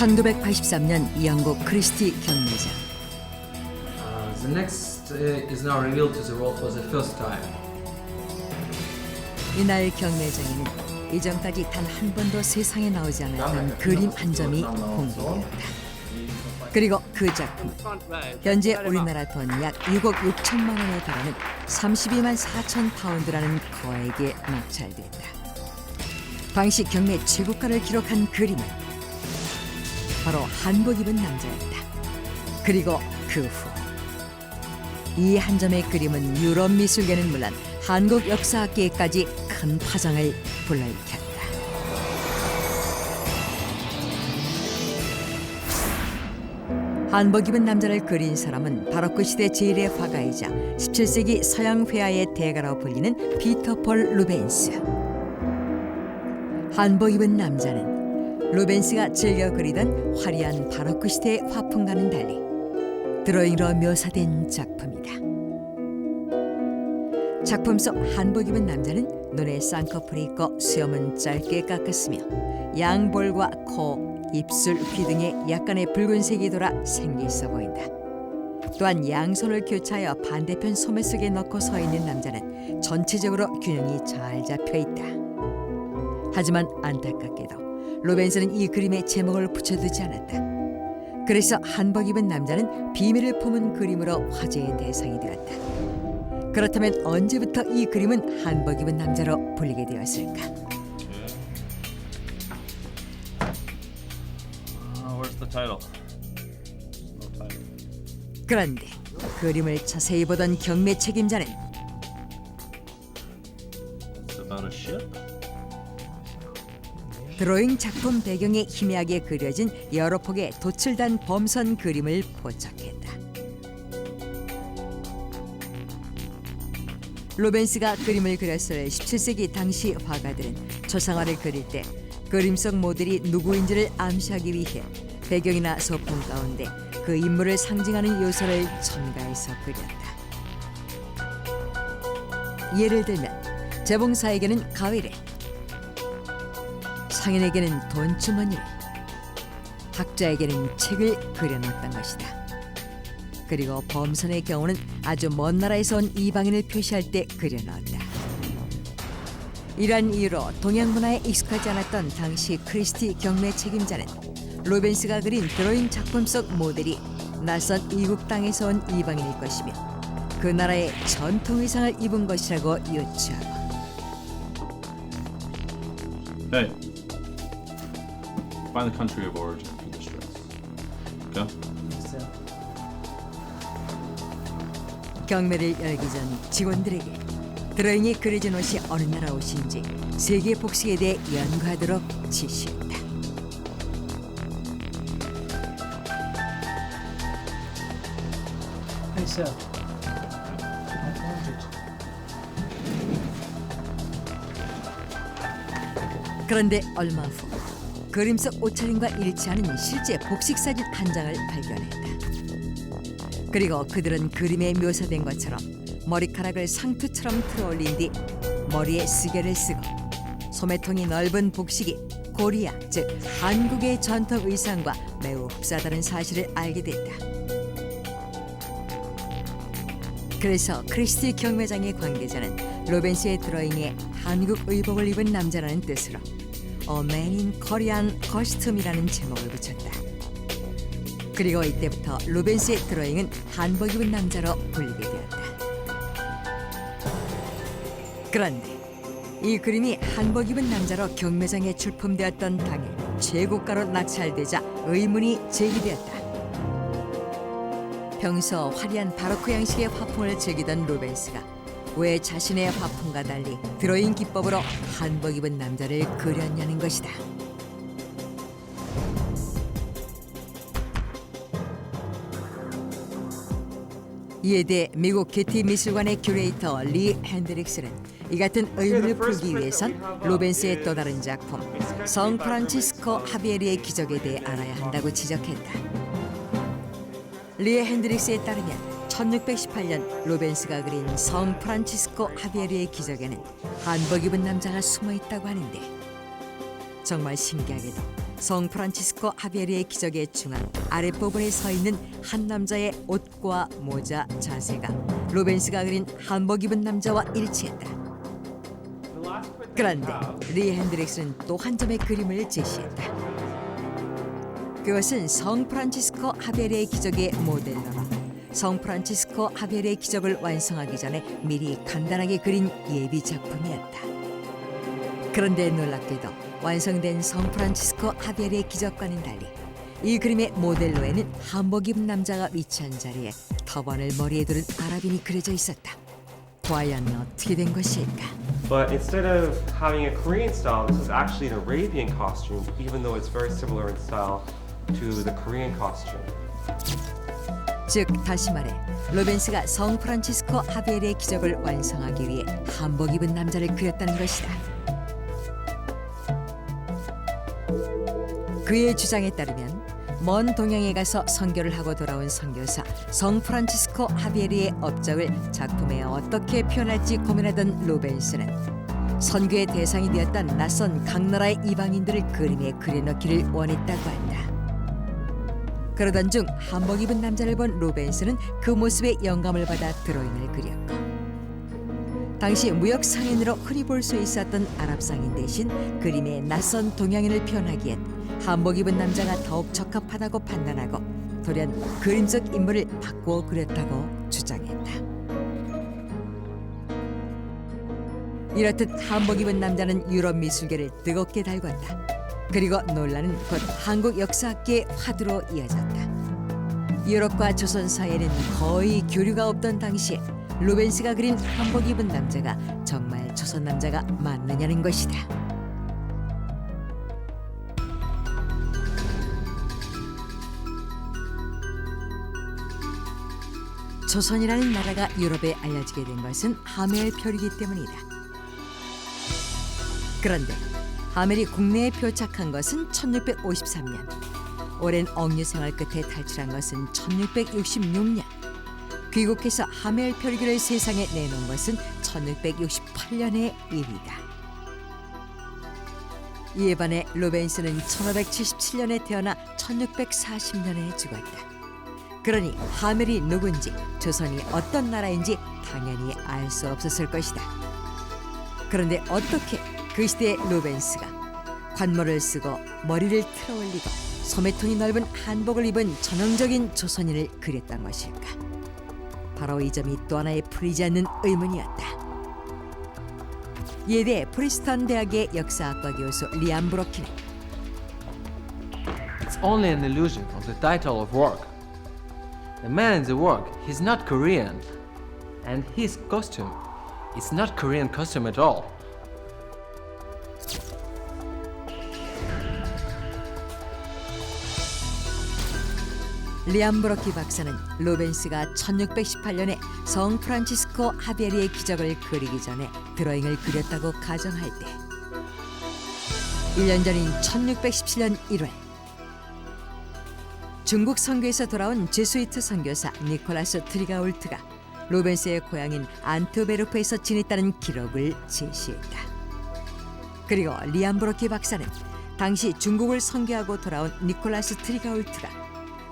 1983년 영국 크리스티 경매장. Uh, the next uh, is now revealed to the world for the first time. 이날 경매장에는 이전까지 단 한 번도 세상에 나오지 않았던 그림 한 점이 공개되었다. 그리고 그 작품은 현재 우리나라 돈 약 6억 6천만 원에 달하는 32만 4천 파운드라는 거액에 낙찰됐다. 당시 경매 최고가를 기록한 그림은 바로 한복 입은 남자였다. 그리고 그 후 이 한 점의 그림은 유럽 미술계는 물론 한국 역사학계까지 큰 파장을 불러일으켰다. 한복 입은 남자를 그린 사람은 바로크 시대 제일의 화가이자 17세기 서양 회화의 대가로 불리는 피터 폴 루벤스. 한복 입은 남자는 루벤스가 즐겨 그리던 화려한 바로크 시대의 화풍과는 달리 드로잉으로 묘사된 작품이다. 작품 속 한복 입은 남자는 눈에 쌍꺼풀이 있고 수염은 짧게 깎았으며 양볼과 코, 입술, 귀 등에 약간의 붉은색이 돌아 생기 있어 보인다. 또한 양손을 교차하여 반대편 소매 속에 넣고 서 있는 남자는 전체적으로 균형이 잘 잡혀 있다. 하지만 안타깝게도 로벤스는 이 그림에 제목을 붙여두지 않았다. 그래서 한복 입은 남자는 비밀을 품은 그림으로 화제의 대상이 되었다. 그렇다면 언제부터 이 그림은 한복 입은 남자로 불리게 되었을까? Title. 그런데 그림을 자세히 보던 경매 책임자는 드로잉 작품 배경에 희미하게 그려진 여러 폭의 도칠단 범선 그림을 포착했다. 로벤스가 그림을 그렸을 17세기 당시 화가들은 초상화를 그릴 때 그림 속 모델이 누구인지를 암시하기 위해 배경이나 소품 가운데 그 인물을 상징하는 요소를 첨가해서 그렸다. 예를 들면 재봉사에게는 가위를 상인에게는 돈주머니를 학자에게는 책을 그려놨던 것이다. 그리고 범선의 경우는 아주 먼 나라에서 온 이방인을 표시할 때 그려넣었다. 이러한 이유로 동양 문화에 익숙하지 않았던 당시 크리스티 경매 책임자는 로벤스가 그린 드로잉 작품 속 모델이 낯선 이국 땅에서 온 이방인일 것이며 그 나라의 전통 의상을 입은 것이라고 유추하고 Hey. Find the country of origin for this dress. Okay? 경매를 열기 전 직원들에게 드로잉이 그려진 옷이 어느 나라 옷인지 세계 복식에 대해 연구하도록 지시했다. Hey, sir. 그런데 얼마 후 그림 속 옷차림과 일치하는 실제 복식 사진 한 장을 발견했다. 그리고 그들은 그림에 묘사된 것처럼 머리카락을 상투처럼 틀어올린 뒤 머리에 쓰개를 쓰고 소매통이 넓은 복식이 코리아 즉 한국의 전통 의상과 매우 흡사하다는 사실을 알게 됐다. 그래서 크리스티 경매장의 관계자는 로벤스의 드로잉에 한국 의복을 입은 남자라는 뜻으로 A Man in Korean Costume이라는 제목을 붙였다. 그리고 이때부터 로벤스의 드로잉은 한복 입은 남자로 불리게 되었다. 그런데 이 그림이 한복 입은 남자로 경매장에 출품되었던 당일 최고가로 낙찰되자 의문이 제기되었다. 평소 화려한 바로크 양식의 화풍을 즐기던 로벤스가 왜 자신의 화풍과 달리 드로잉 기법으로 한복 입은 남자를 그렸냐는 것이다. 이에 대해 미국 게티 미술관의 큐레이터 리 핸드릭스는 이 같은 의문을 풀기 위해선 로벤스의 또 다른 작품 성 프란치스코 하비에리의 기적에 대해 알아야 한다고 지적했다. 리 핸드릭스에 따르면 1618년 로벤스가 그린 성 프란치스코 하비에리의 기적에는 한복 입은 남자가 숨어 있다고 하는데 정말 신기하게도 성 프란치스코 하베리의 기적의 중앙 아랫부분에 서 있는 한 남자의 옷과 모자 자세가 로벤스가 그린 한복 입은 남자와 일치했다. 그런데 리 핸드릭스는 또 한 점의 그림을 제시했다. 그것은 성 프란치스코 하베리의 기적의 모델로 성 프란치스코 하베리의 기적을 완성하기 전에 미리 간단하게 그린 예비 작품이었다. 그런데 놀랍게도 완성된 성 프란치스코 하베리의 기적과는 달리 이 그림의 모델로에는 한복 입은 남자가 위치한 자리에 터번을 머리에 두른 아랍인이 그려져 있었다. 과연 어떻게 된 것일까? But instead of having a Korean style, this is actually an Arabian costume, even though it's very similar in style to the Korean costume. 즉 다시 말해 로벤스가 성 프란치스코 하베리의 기적을 완성하기 위해 한복 입은 남자를 그렸다는 것이다. 그의 주장에 따르면 먼 동양에 가서 선교를 하고 돌아온 선교사 성 프란치스코 하베리의 업적을 작품에 어떻게 표현할지 고민하던 로벤스는 선교의 대상이 되었던 낯선 각 나라의 이방인들을 그림에 그려넣기를 원했다고 한다. 그러던 중 한복 입은 남자를 본 로벤스는 그 모습에 영감을 받아 드로잉을 그렸고 당시 무역 상인으로 흔히 볼 수 있었던 아랍 상인 대신 그림에 낯선 동양인을 표현하기엔 한복 입은 남자가 더욱 적합하다고 판단하고 돌연 그림적 인물을 바꾸어 그렸다고 주장했다. 이렇듯 한복 입은 남자는 유럽 미술계를 뜨겁게 달궜다. 그리고 논란은 곧 한국 역사학계의 화두로 이어졌다. 유럽과 조선 사이에는 거의 교류가 없던 당시에 루벤스가 그린 한복 입은 남자가 정말 조선 남자가 맞느냐는 것이다. 조선이라는 나라가 유럽에 알려지게 된 것은 하멜 표이기 때문이다. 그런데 하멜이 국내에 표착한 것은 1653년. 오랜 억류 생활 끝에 탈출한 것은 1666년. 귀국해서 하멜 표기를 세상에 내놓은 것은 1668년의 일이다. 이에 반해 로벤스는 1577년에 태어나 1640년에 죽었다. 그러니 하멜이 누군지 조선이 어떤 나라인지 당연히 알 수 없었을 것이다. 그런데 어떻게 그 시대의 로벤스가 관모를 쓰고 머리를 틀어 올리고 소매통이 넓은 한복을 입은 전형적인 조선인을 그렸던 것일까? 바로 이 점이 또 하나의 풀리지 않는 의문이었다. 대해 프리스턴 대학의 역사학과 교수 리안 브로키는 It's only an illusion of the title of work. The man in the work, he's not Korean. And his costume, it's not Korean costume at all. 리안 브로키 박사는 로벤스가 1618년에 성 프란치스코 하베리의 기적을 그리기 전에 드로잉을 그렸다고 가정할 때 1년 전인 1617년 1월 중국 선교에서 돌아온 제수이트 선교사 니콜라스 트리가울트가 로벤스의 고향인 안트베르프에서 지냈다는 기록을 제시했다. 그리고 리안 브로키 박사는 당시 중국을 선교하고 돌아온 니콜라스 트리가울트가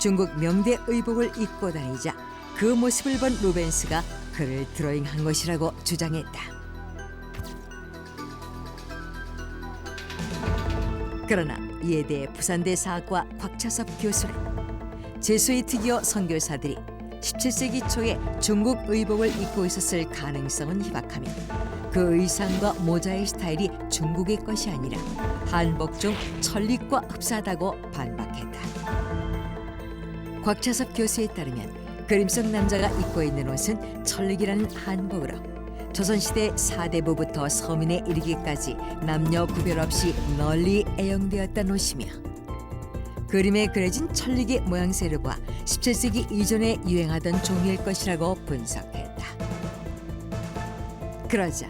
중국 명대 의복을 입고 다니자 그 모습을 본 루벤스가 그를 드로잉한 것이라고 주장했다. 그러나 이에 대해 부산대 사학과 곽차섭 교수는 제수이트교 선교사들이 17세기 초에 중국 의복을 입고 있었을 가능성은 희박하며 그 의상과 모자의 스타일이 중국의 것이 아니라 한복 중 천리과 흡사하다고 반박했다. 곽차섭 교수에 따르면 그림 속 남자가 입고 있는 옷은 천릭이라는 한복으로 조선시대 사대부부터 서민에 이르기까지 남녀 구별 없이 널리 애용되었던 옷이며 그림에 그려진 천릭의 모양새를 봐 17세기 이전에 유행하던 종일 것이라고 분석했다. 그러자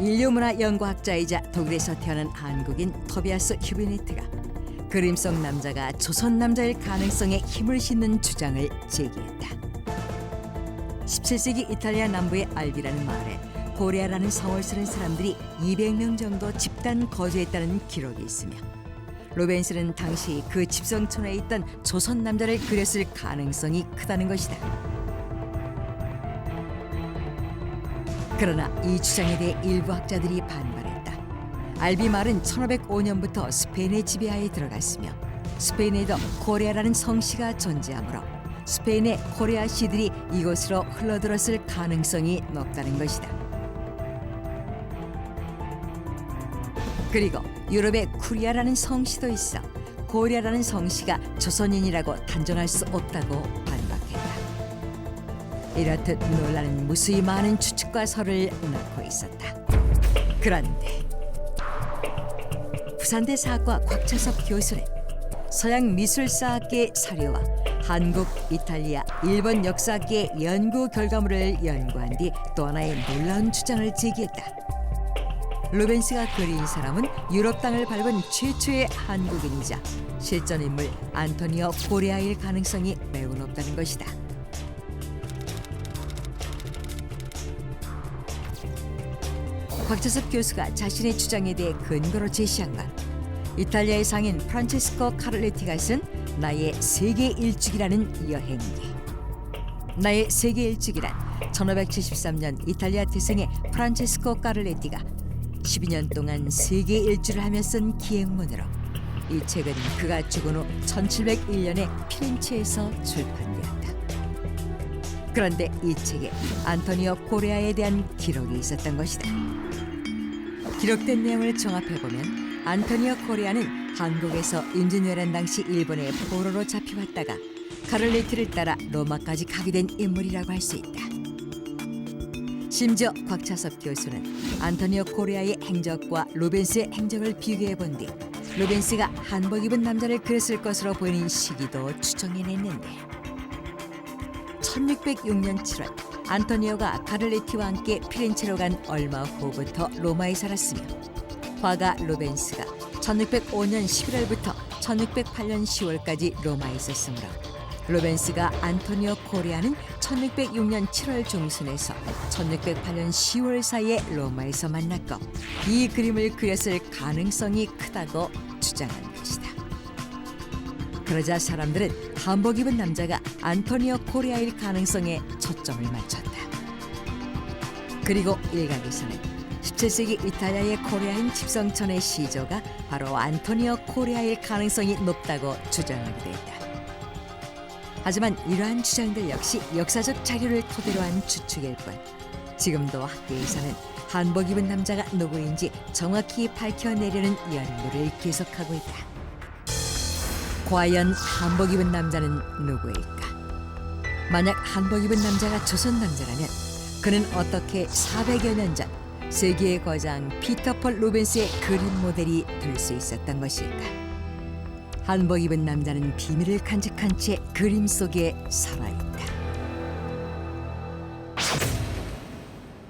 인류문화 연구학자이자 독일에서 태어난 한국인 토비아스 휴비네트가 그림 속 남자가 조선 남자일 가능성에 힘을 싣는 주장을 제기했다. 17세기 이탈리아 남부의 알비라는 마을에 고레아라는 성을 쓰는 사람들이 200명 정도 집단 거주했다는 기록이 있으며 로벤스는 당시 그 집성촌에 있던 조선 남자를 그렸을 가능성이 크다는 것이다. 그러나 이 주장에 대해 일부 학자들이 반발했다. 알비말은 1505년부터 스페인의 지배하에 들어갔으며 스페인에도 코레아라는 성씨가 존재하므로 스페인의 코레아 시들이 이곳으로 흘러들었을 가능성이 높다는 것이다. 그리고 유럽에 쿠리아라는 성씨도 있어 고리아라는 성씨가 조선인이라고 단정할 수 없다고 반박했다. 이렇듯 논란은 무수히 많은 추측과 설을 낳고 있었다. 그런데 부산대 사학과 곽차섭 교수는 서양 미술사학계의 사료와 한국, 이탈리아, 일본 역사학계의 연구 결과물을 연구한 뒤 또 하나의 놀라운 주장을 제기했다. 루벤스가 그린 사람은 유럽 땅을 밟은 최초의 한국인이자 실존 인물 안토니오 고레아일 가능성이 매우 높다는 것이다. 곽재섭 교수가 자신의 주장에 대해 근거로 제시한 건 이탈리아의 상인 프란체스코 카를레티가 쓴 나의 세계 일주기라는 여행기. 나의 세계 일주기란 1573년 이탈리아 태생의 프란체스코 카를레티가 12년 동안 세계 일주를 하며 쓴 기행문으로 이 책은 그가 죽은 후 1701년에 피렌체에서 출판되었다. 그런데 이 책에 안토니오 코레아에 대한 기록이 있었던 것이다. 기록된 내용을 종합해 보면 안토니오 코레아는 한국에서 임진왜란 당시 일본의 포로로 잡혀왔다가 카를레티를 따라 로마까지 가게 된 인물이라고 할 수 있다. 심지어 곽차섭 교수는 안토니오 코레아의 행적과 로벤스의 행적을 비교해 본 뒤 로벤스가 한복 입은 남자를 그렸을 것으로 보이는 시기도 추정해냈는데 1606년 7월 안토니오가 카를레티와 함께 피렌체로 간 얼마 후부터 로마에 살았으며 화가 로벤스가 1605년 11월부터 1608년 10월까지 로마에 있었으므로 로벤스가 안토니오 코레아는 1606년 7월 중순에서 1608년 10월 사이에 로마에서 만났고 이 그림을 그렸을 가능성이 크다고 주장한 것이다. 그러자 사람들은 한복 입은 남자가 안토니오 코레아일 가능성에 초점을 맞췄다. 그리고 일각에서는 17세기 이탈리아의 코레아인 집성촌의 시조가 바로 안토니오 코레아일 가능성이 높다고 주장하기도 했다. 하지만 이러한 주장들 역시 역사적 자료를 토대로 한 추측일 뿐 지금도 학계에서는 한복 입은 남자가 누구인지 정확히 밝혀내려는 연구를 계속하고 있다. 과연 한복 입은 남자는 누구일까? 만약 한복 입은 남자가 조선 남자라면 그는 어떻게 400여 년 전 세계의 거장 피터폴 루벤스의 그림 모델이 될 수 있었던 것일까? 한복 입은 남자는 비밀을 간직한 채 그림 속에 살아있다.